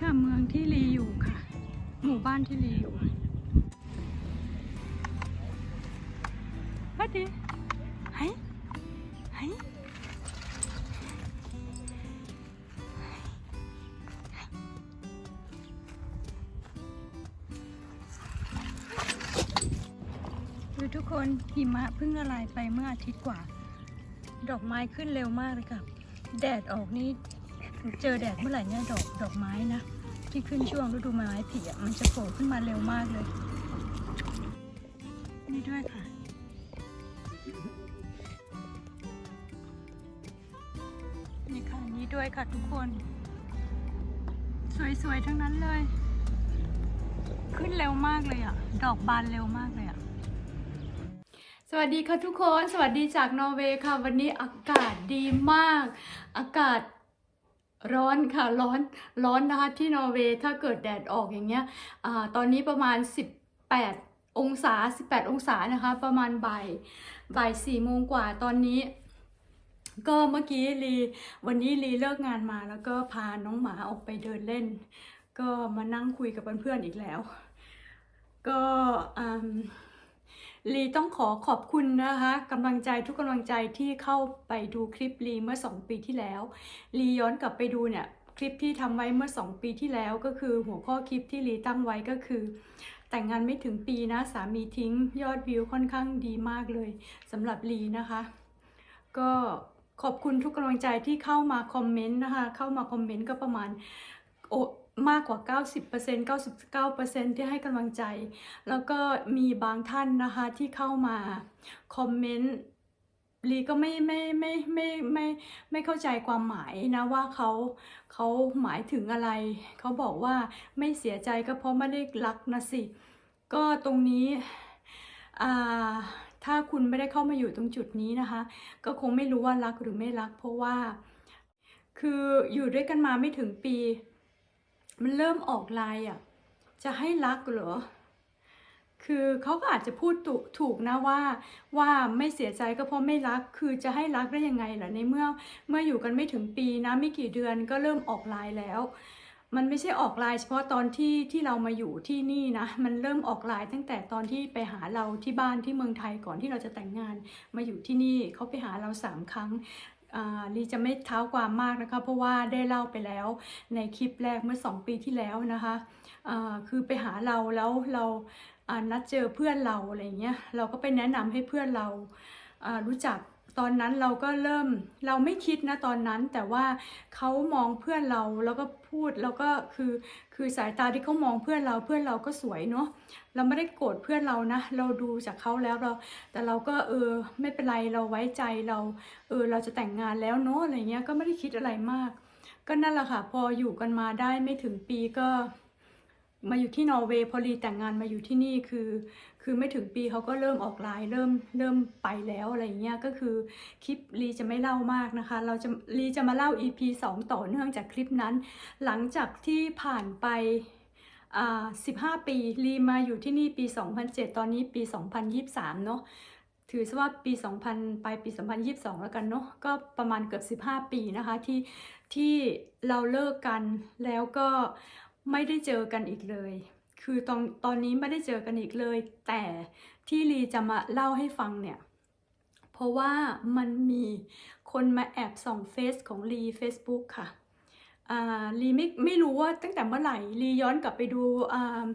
ค่ะเมืองที่ลีอยู่ค่ะ หมู่บ้านที่ลีอยู่วัดดีไห้ไห้ดูทุกคนหิมะเพิ่งละลายไปเมื่ออาทิตย์กว่า ดอกไม้ขึ้นเร็วมากเลยค่ะ แดดออกนี่ เจอแดดเมื่อไหร่เนี่ยดอกดอกไม้นะ ที่ขึ้นช่วงฤดูไม้ผลิอะมันจะโผล่ขึ้นมาเร็วมากเลย นี่ด้วยค่ะนี่ค่ะนี่ด้วยค่ะทุกคน สวยๆทั้งนั้นเลย ขึ้นเร็วมากเลยอะ ดอกบานเร็วมากเลยอะสวัสดีค่ะทุกคน สวัสดีจากนอร์เวย์ค่ะ วันนี้อากาศดีมาก อากาศ ร้อนค่ะร้อนร้อนนะคะที่นอร์เวย์ถ้าเกิดแดดออกอย่างเงี้ยอาตอนนี้ประมาณ 18 องศา 18 องศานะคะ ประมาณบ่ายบ่าย4โมงกว่าตอนนี้ ก็เมื่อกี้ลีวันนี้ลีเลิกงานมาแล้วก็พาน้องหมาออกไปเดินเล่น ก็มานั่งคุยกับเพื่อนๆอีกแล้ว ก็อืม ลีต้องขอขอบคุณนะคะกำลังใจทุกกำลังใจที่เข้าไปดูคลิปลีเมื่อ 2 ปีที่แล้วลีย้อนกลับไปดูเนี่ยคลิปที่ทำไว้เมื่อ 2 ปีที่แล้วก็คือหัวข้อคลิปที่ลีตั้งไว้ก็คือ แต่งงานไม่ถึงปีนะสามีทิ้งยอดวิวค่อนข้างดีมากเลยสำหรับลีนะคะ ก็ขอบคุณทุกกำลังใจที่เข้ามาคอมเมนต์นะคะ เข้ามาคอมเมนต์ก็ประมาณโอ มากกว่า 90% 99%ที่ให้กำลังใจ แล้วก็มีบางท่านนะคะที่เข้ามาคอมเมนต์ลีก็ไม่ไม่ไม่ไม่ไม่ไม่เข้าใจความหมายนะว่าเขาเขาหมายถึงอะไร เขาบอกว่าไม่เสียใจก็เพราะไม่ได้รักนะสิ ก็ตรงนี้ถ้าคุณไม่ได้เข้ามาอยู่ตรงจุดนี้นะคะ ก็คงไม่รู้ว่ารักหรือไม่รัก เพราะว่า คืออยู่ด้วยกันมาไม่ถึงปี มันเริ่มออกลายอะ จะให้รักเหรอ คือเขาก็อาจจะพูดถูกนะว่า ว่าไม่เสียใจก็เพราะไม่รัก คือจะให้รักได้ยังไงล่ะในเมื่อเมื่ออยู่กันไม่ถึงปีนะไม่กี่เดือนก็เริ่มออกลายแล้วมันไม่ใช่ออกลายเฉพาะตอนที่ที่เรามาอยู่ที่นี่นะ มันเริ่มออกลายตั้งแต่ตอนที่ไปหาเราที่บ้านที่เมืองไทยก่อนที่เราจะแต่งงานมาอยู่ที่นี่เขาไปหาเราสามครั้ง ลีจะไม่เท้าความมากนะคะ เพราะว่าได้เล่าไปแล้วในคลิปแรกเมื่อสองปีที่แล้วนะคะคือไปหาเราแล้วเรานัดเจอเพื่อนเราอะไรเงี้ยเราก็ไปแนะนำให้เพื่อนเรารู้จัก ตอนนั้นเราก็เริ่มเราไม่คิดนะตอนนั้น แต่ว่าเขามองเพื่อนเราแล้วก็พูดแล้วก็คือคือสายตาที่เขามองเพื่อนเราเพื่อนเราก็สวยเนาะเราไม่ได้โกรธเพื่อนเรานะ เราดูจากเขาแล้วเรา แต่เราก็เออไม่เป็นไรเราไว้ใจเราเออเราจะแต่งงานแล้วเนาะอะไรเงี้ยก็ไม่ได้คิดอะไรมาก ก็นั่นแหละค่ะ พออยู่กันมาได้ไม่ถึงปีก็ มาอยู่ที่นอร์เวย์พอลีแต่งงานมาอยู่ที่นี่คือ คือไม่ถึงปีเขาก็เริ่มออกไลน์เริ่มเริ่มไปแล้วอะไรเงี้ยก็คือคลิปลีจะไม่เล่ามากนะคะ เราจะลีจะมาเล่า EP 2 ต่อเนื่องจากคลิปนั้น หลังจากที่ผ่านไปอ่า15ปีลีมาอยู่ที่นี่ปี 2007 ตอนนี้ปี 2023 เนาะถือซะว่าปี 2000 ไปปี 2022 แล้วกันเนาะก็ประมาณเกือบ 15 ปีนะคะที่ที่เราเลิกกันแล้วก็ ไม่ได้เจอกันอีกเลย คือตอนตอนนี้ไม่ได้เจอกันอีกเลย แต่ที่ลีจะมาเล่าให้ฟังเนี่ย เพราะว่ามันมีคนมาแอบส่องเฟซของลี Facebook ค่ะอ่าลีไม่ไม่รู้ว่าตั้งแต่เมื่อไหร่ลีย้อนกลับไปดูอ่า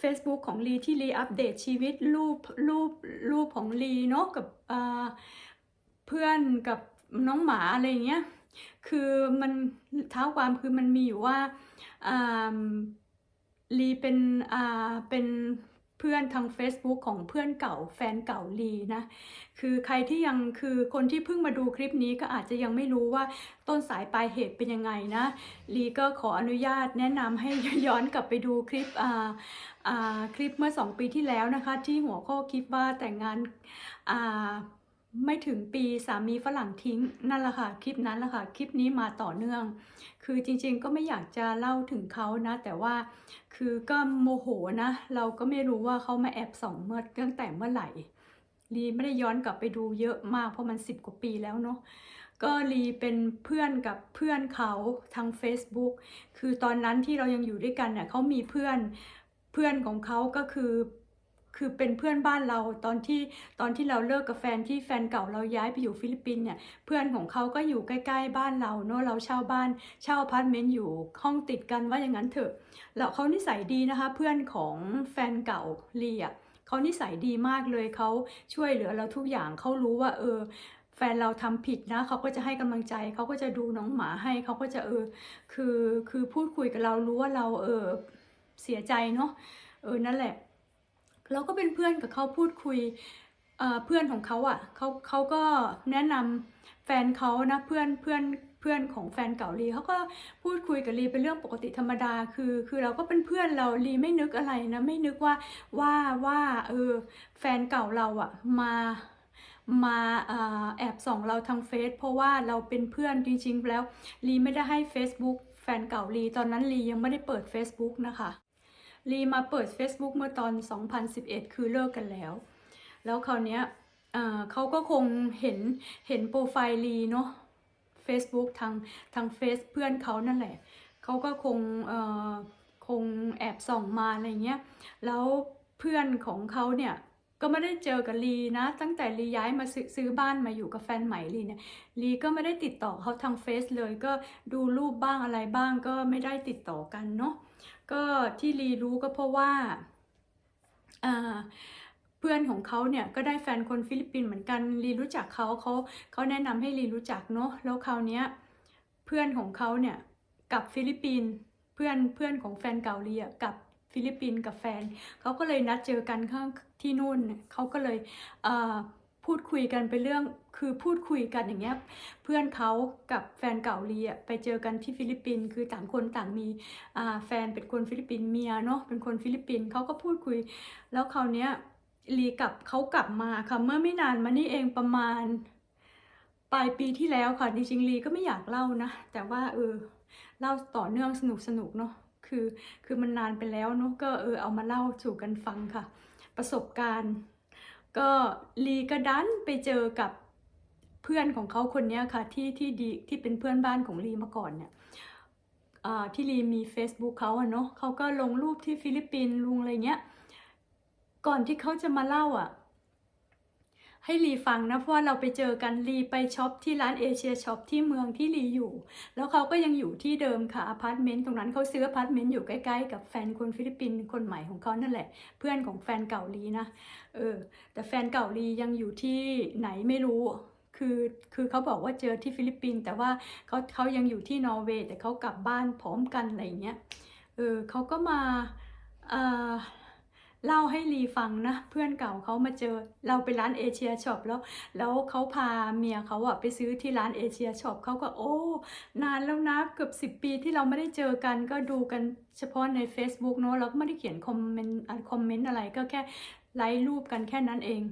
Facebook ของลีที่ลีอัปเดตชีวิตรูปรูปรูปของลีเนาะกับอ่าเพื่อนกับน้องหมาอะไรเงี้ย คือมันเท้าความคือมันมีอยู่ว่าลีเป็นอ่าเป็นเพื่อนทาง Facebook ของเพื่อนเก่าแฟนเก่าลีนะ คือใครที่ยังคือคนที่เพิ่งมาดูคลิปนี้ก็อาจจะยังไม่รู้ว่าต้นสายปลายเหตุเป็นยังไงนะลีก็ขออนุญาตแนะนำให้ย้อนกลับไปดูคลิปอ่าอ่าคลิปเมื่อ 2 ปีที่แล้วนะคะ ที่หัวข้อคลิปว่าแต่งงานอ่า ไม่ถึงปีสามีฝรั่งทิ้งนั่นแหละค่ะคลิปนั้นแหละค่ะคลิปนี้มาต่อเนื่อง คือจริงๆก็ไม่อยากจะเล่าถึงเขานะ แต่ว่าคือก็โมโหนะ เราก็ไม่รู้ว่าเขามาแอบส่องเมื่อตั้งแต่เมื่อไหร่ลีไม่ได้ย้อนกลับไปดูเยอะมากเพราะมันสิบกว่าปีแล้วเนาะก็ลีเป็นเพื่อนกับเพื่อนเขาทาง Facebook คือตอนนั้นที่เรายังอยู่ด้วยกันเนี่ยเขามีเพื่อนเพื่อนของเขาก็คือ คือเป็นเพื่อนบ้านเราตอนที่ตอนที่เราเลิกกับแฟนที่แฟนเก่าเราย้ายไปอยู่ฟิลิปปินส์เนี่ยเพื่อนของเขาก็อยู่ใกล้ ๆ บ้านเราเนอะเราเช่าบ้านเช่าอพาร์ตเมนต์อยู่ห้องติดกันว่าอย่างนั้นเถอะแล้วเขานิสัยดีนะคะ เพื่อนของแฟนเก่าลีอะเขานิสัยดีมากเลยเขาช่วยเหลือเราทุกอย่างเขารู้ว่า เออ แฟนเราทำผิดนะเขาก็จะให้กำลังใจเขาก็จะดูน้องหมาให้เขาก็จะเออคือคือพูดคุยกับเรารู้ว่าเราเออเสียใจเนาะเออนั่นแหละ เราก็เป็นเพื่อนกับเขาพูดคุยเพื่อนของเขาอะเขาเขาก็แนะนำแฟนเขานะเพื่อนเพื่อนเพื่อนของแฟนเก่าลีเขาก็พูดคุยกับลีเป็นเรื่องปกติธรรมดาคือ คือเราก็เป็นเพื่อนเราลีไม่นึกอะไรนะไม่นึกว่าว่าว่าเออแฟนเก่าเราอะมามาอแอบส่องเราทางเฟซเพราะว่าเราเป็นเพื่อนจริงๆแล้วลีไม่ได้ให้ Facebook แฟนเก่าลีตอนนั้นลียังไม่ได้เปิด Facebook นะคะ ลีมาเปิด Facebook เมื่อตอน 2011 คือเลิกกันแล้ว แล้วคราวเนี้ยเขาก็คงเห็นเห็นโปรไฟล์ลีเนาะ Facebook ทางทางเฟซเพื่อนเขานั่นแหละ เขาก็คงคงแอบส่องมาอะไรเงี้ย แล้วเพื่อนของเขาเนี่ยก็ไม่ได้เจอกับลีนะ ตั้งแต่ลีย้ายมาซื้อซื้อบ้านมาอยู่กับแฟนใหม่ลีเนี่ยลีก็ไม่ได้ติดต่อเขาทางเฟซเลยก็ดูรูปบ้างอะไรบ้างก็ไม่ได้ติดต่อกันเนาะ ก็ที่ลีรู้ก็เพราะว่าเพื่อนของเขาเนี่ยก็ได้แฟนคนฟิลิปปินส์เหมือนกันลีรู้จักเขาเขาเขาแนะนำให้ลีรู้จักเนาะแล้วคราวนี้เพื่อนของเขาเนี่ยกลับฟิลิปปินส์เพื่อนเพื่อนของแฟนเก่าลีอะกับฟิลิปปินส์กับแฟนเขาก็เลยนัดเจอกันข้างที่นู่นเขาก็เลยเอ่อ พูดคุยกันไปเรื่องคือพูดคุยกันอย่างเงี้ยเพื่อนเขากับแฟนเก่าลีอะไปเจอกันที่ฟิลิปปินส์คือต่างคนต่างมีอ่าแฟนเป็นคนฟิลิปปินส์เมียเนาะเป็นคนฟิลิปปินส์เขาก็พูดคุย แล้วคราวเนี้ยลีกลับเขากลับมาค่ะเมื่อไม่นานมานี่เองประมาณปลายปีที่แล้วค่ะจริงๆลีก็ไม่อยากเล่านะ แต่ว่าเออเล่าต่อเนื่องสนุกสนุกเนาะคือคือมันนานไปแล้วเนาะก็เออเอามาเล่าสู่กันฟังค่ะ ประสบการณ์ ก็ลีก็ดันไปเจอกับเพื่อนของเขาคนนี้ค่ะที่ที่ดีที่เป็นเพื่อนบ้านของลีมาก่อนเนี่ยที่ลีมี Facebook เขาอะเนาะเขาก็ลงรูปที่ฟิลิปปินส์ลุงอะไรเงี้ย ก่อนที่เขาจะมาเล่าอะ ให้ลีฟังนะเพราะว่าเราไปเจอกันลีไปช็อปที่ร้านเอเชียช็อปที่เมืองที่ลีอยู่ แล้วเขาก็ยังอยู่ที่เดิมค่ะอพาร์ตเมนต์ตรงนั้นเขาซื้ออพาร์ตเมนต์อยู่ใกล้ๆกับแฟนคนฟิลิปปินส์คนใหม่ของเขานั่นแหละ เพื่อนของแฟนเก่าลีนะเออแต่แฟนเก่าลียังอยู่ที่ไหนไม่รู้คือคือเขาบอกว่าเจอที่ฟิลิปปินส์แต่ว่าเขาเขายังอยู่ที่นอร์เวย์แต่เขากลับบ้านพร้อมกันอะไรเงี้ยเออเขาก็มาเอ่อ เล่าให้ลีฟังนะ เพื่อนเก่าเขามาเจอ เราไปร้านเอเชียช็อปแล้ว แล้วเขาพาเมียเขาอะไปซื้อที่ร้านเอเชียช็อปเขาก็โอ้ นานแล้วนะเกือบสิบปีที่เราไม่ได้เจอกันก็ดูกันเฉพาะใน Facebook เนาะเราก็ไม่ได้เขียนคอมเมนต์คอมเมนต์อะไรก็แค่ไลค์รูปกันแค่นั้นเอง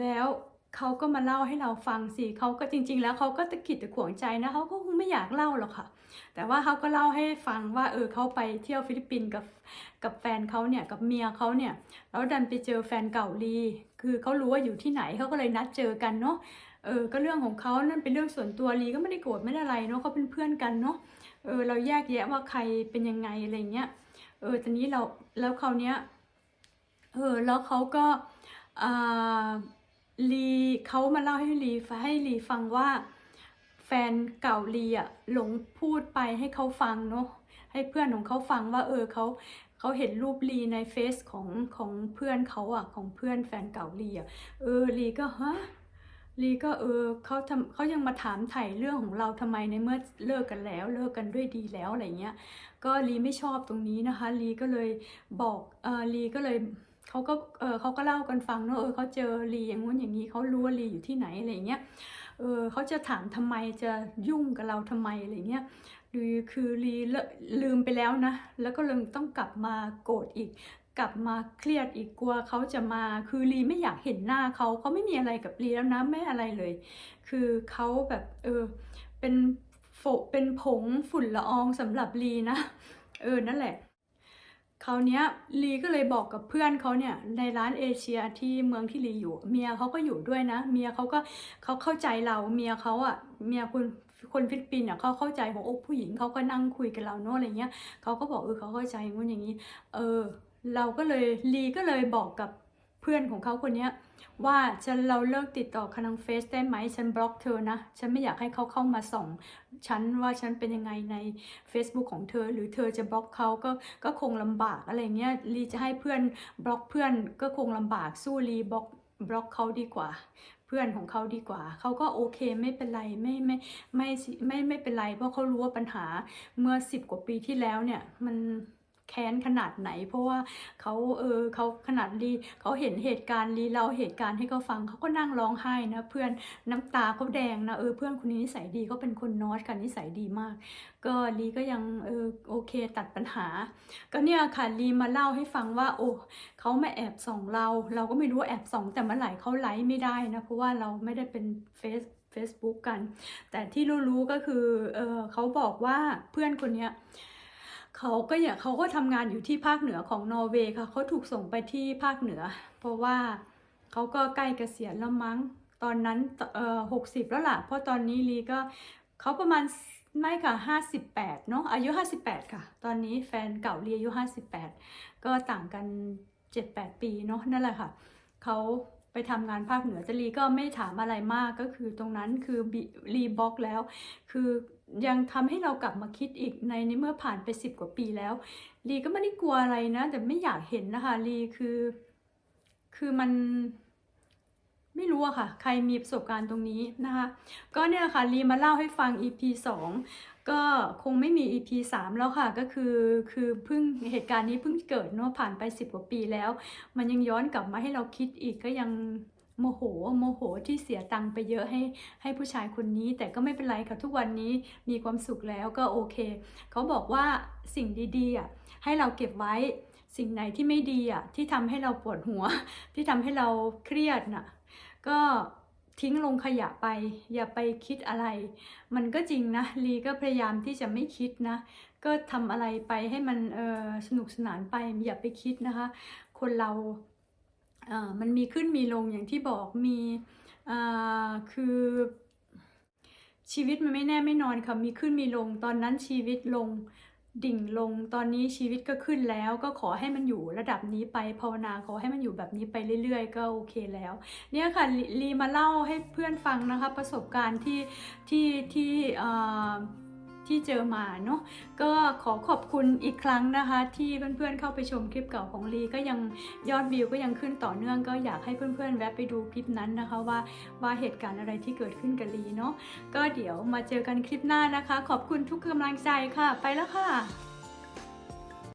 แล้ว เขาก็มาเล่าให้เราฟังสิเขาก็จริง ๆ แล้วเขาก็ตะขิดตะขวงใจนะเขาก็คงไม่อยากเล่าหรอกค่ะ แต่ว่าเขาก็เล่าให้ฟังว่าเออเขาไปเที่ยวฟิลิปปินส์กับกับแฟนเขาเนี่ยกับเมียเขาเนี่ยแล้วดันไปเจอแฟนเก่าลี คือเขารู้ว่าอยู่ที่ไหนเขาก็เลยนัดเจอกันเนาะเออก็เรื่องของเขานั่นเป็นเรื่องส่วนตัวลีก็ไม่ได้โกรธไม่ได้อะไรเนาะเขาเป็นเพื่อนกันเนาะเออเราแยกแยะว่าใครเป็นยังไงอะไรเงี้ยเออตอนนี้เราแล้วคราวเนี้ยเออแล้วเขาก็อ่า ลีเขามาเล่าให้ลีให้ลีฟังว่าแฟนเก่าลีอะหลงพูดไปให้เขาฟังเนาะให้เพื่อนของเขาฟังว่า เออเขาเขาเห็นรูปลีในเฟซของของเพื่อนเขาอะของเพื่อนแฟนเก่าลีอะเออลีก็ฮะลีก็เออเขาทำเขายังมาถามไถ่เรื่องของเราทำไมในเมื่อเลิกกันแล้ว เลิกกันด้วยดีแล้วอะไรเงี้ย ก็ลีไม่ชอบตรงนี้นะคะลีก็เลยบอกเออลีก็เลย เขาก็เออเขาก็เล่ากันฟังเนอะเออเขาเจอลีอย่างงู้นอย่างนี้เขารู้ว่าลีอยู่ที่ไหนอะไรเงี้ยเออเขาจะถามทำไมจะยุ่งกับเราทำไมอะไรเงี้ยหรือคือลีเลลืมไปแล้วนะ แล้วก็เลยต้องกลับมาโกรธอีกกลับมาเครียดอีกกลัวเขาจะมาคือลีไม่อยากเห็นหน้าเขาเขาไม่มีอะไรกับลีแล้วนะไม่อะไรเลย คือเขาแบบเออเป็นโฟเป็นผงฝุ่นละอองสำหรับลีนะ เออนั่นแหละ คราวเนี้ยลีก็เลยบอกกับเพื่อนเขาเนี่ยในร้านเอเชียที่เมืองที่ลีอยู่ เมียเขาก็อยู่ด้วยนะ เมียเขาก็เขาเข้าใจเราเมียเขาอะเมียคุณคนฟิลิปปินส์อะเขาเข้าใจของโอ้ผู้หญิงเขาก็นั่งคุยกับเราเนอะอะไรเงี้ยเขาก็บอกเออเขาเข้าใจงุ้นอย่างนี้ เออ เราก็เลยลีก็เลยบอกกับ พื่อนของเขาคนนี้ว่าฉันเราเลิกติดต่อคันทางเฟซได้ไหมฉันบล็อกเธอนะ ฉันไม่อยากให้เขาเข้ามาส่องฉันว่าฉันเป็นยังไงใน Facebook ของเธอ หรือเธอจะบล็อกเขาก็ก็คงลำบากอะไรเงี้ยลีจะให้เพื่อนบล็อกเพื่อนก็คงลำบากสู้ลีบล็อกบล็อกเขาดีกว่า เพื่อนของเขาดีกว่า เขาก็โอเคไม่เป็นไรไม่ไม่ไม่ไม่ไม่เป็นไร เพราะเขารู้ว่าปัญหาเมื่อสิบกว่าปีที่แล้วเนี่ยมัน แค้นขนาดไหน เพราะว่าเขาเออเขาขนาดรีเขาเห็นเหตุการณ์รีเล่าเหตุการณ์ให้เขาฟังเขาก็นั่งร้องไห้นะเพื่อนน้ำตาเขาแดงนะเออเพื่อนคนนี้นิสัยดีเขาเป็นคนนอตกันนิสัยดีมาก ก็ลีก็ยังเออโอเคตัดปัญหา ก็เนี่ยค่ะลีมาเล่าให้ฟังว่า โอ้เขามาแอบส่องเรา เราก็ไม่รู้ว่าแอบส่อง แต่เมื่อไหร่เขาไลฟ์ไม่ได้นะเพราะว่าเราไม่ได้เป็นเฟซ Facebook กัน แต่ที่รู้ๆก็คือเออเขาบอกว่าเพื่อนคนเนี้ย เขาก็อย่าเขาก็ทำงานอยู่ที่ภาคเหนือของนอร์เวย์ค่ะเขาถูกส่งไปที่ภาคเหนือ เพราะว่าเขาก็ใกล้เกษียณแล้วมั้ง ตอนนั้นเอ่อหกสิบแล้วล่ะ เพราะตอนนี้ลีก็เขาประมาณไม่ค่ะห้าสิบแปดเนาะอายุห้าสิบแปดค่ะ ตอนนี้แฟนเก่าลีอายุห้าสิบแปดก็ต่างกันเจ็ดแปดปีเนาะนั่นแหละค่ะเขา ไปทำงานภาคเหนือแต่ลีก็ไม่ถามอะไรมากก็คือตรงนั้นคือรีบล็อกแล้ว คือยังทำให้เรากลับมาคิดอีกในในเมื่อผ่านไปสิบกว่าปีแล้วลีก็ไม่ได้กลัวอะไรนะ แต่ไม่อยากเห็นนะคะลีคือ คือมันไม่รู้อะค่ะ ใครมีประสบการณ์ตรงนี้นะคะ ก็เนี่ยค่ะลีมาเล่าให้ฟัง EP 2 ก็คงไม่มี EP 3 แล้วค่ะก็คือคือเพิ่งเหตุการณ์นี้เพิ่งเกิดเนาะผ่านไป 10 กว่าปีแล้ว มันยังย้อนกลับมาให้เราคิดอีกก็ยังโมโหโมโหที่เสียตังค์ไปเยอะให้ให้ผู้ชายคนนี้ แต่ก็ไม่เป็นไรค่ะทุกวันนี้มีความสุขแล้วก็โอเค เขาบอกว่าสิ่งดีๆอะให้เราเก็บไว้สิ่งไหนที่ไม่ดีอะที่ทำให้เราปวดหัว ที่ทำให้เราเครียดน่ะก็ ทิ้งลงขยะไป อย่าไปคิดอะไร มันก็จริงนะลีก็พยายามที่จะไม่คิดนะ ก็ทำอะไรไปให้มันออสนุกสนานไปอย่าไปคิดนะคะ คนเราเอ่อมันมีขึ้นมีลงอย่างที่บอกมีอ่อคือชีวิตมันไม่แน่ไม่นอนค่ะมีขึ้นมีลง ตอนนั้นชีวิตลง ดิ่งลงตอนนี้ชีวิตก็ขึ้นแล้วก็ขอให้มันอยู่ระดับนี้ไปภาวนาขอให้มันอยู่แบบนี้ไปเรื่อยๆ ก็โอเคแล้ว เนี่ยค่ะลลีมาเล่าให้เพื่อนฟังนะคะประสบการณ์ที่ที่ที่อ่อ ที่เจอมาเนาะก็ขอขอบคุณอีกครั้งนะคะ ที่เพื่อนๆเข้าไปชมคลิปเก่าของลีก็ยังยอดวิวก็ยังขึ้นต่อเนื่องก็อยากให้เพื่อนๆแวะไปดูคลิปนั้นนะคะว่าว่าเหตุการณ์อะไรที่เกิดขึ้นกับลีเนาะก็เดี๋ยวมาเจอกันคลิปหน้านะคะ ขอบคุณทุกกำลังใจค่ะ ไปแล้วค่ะ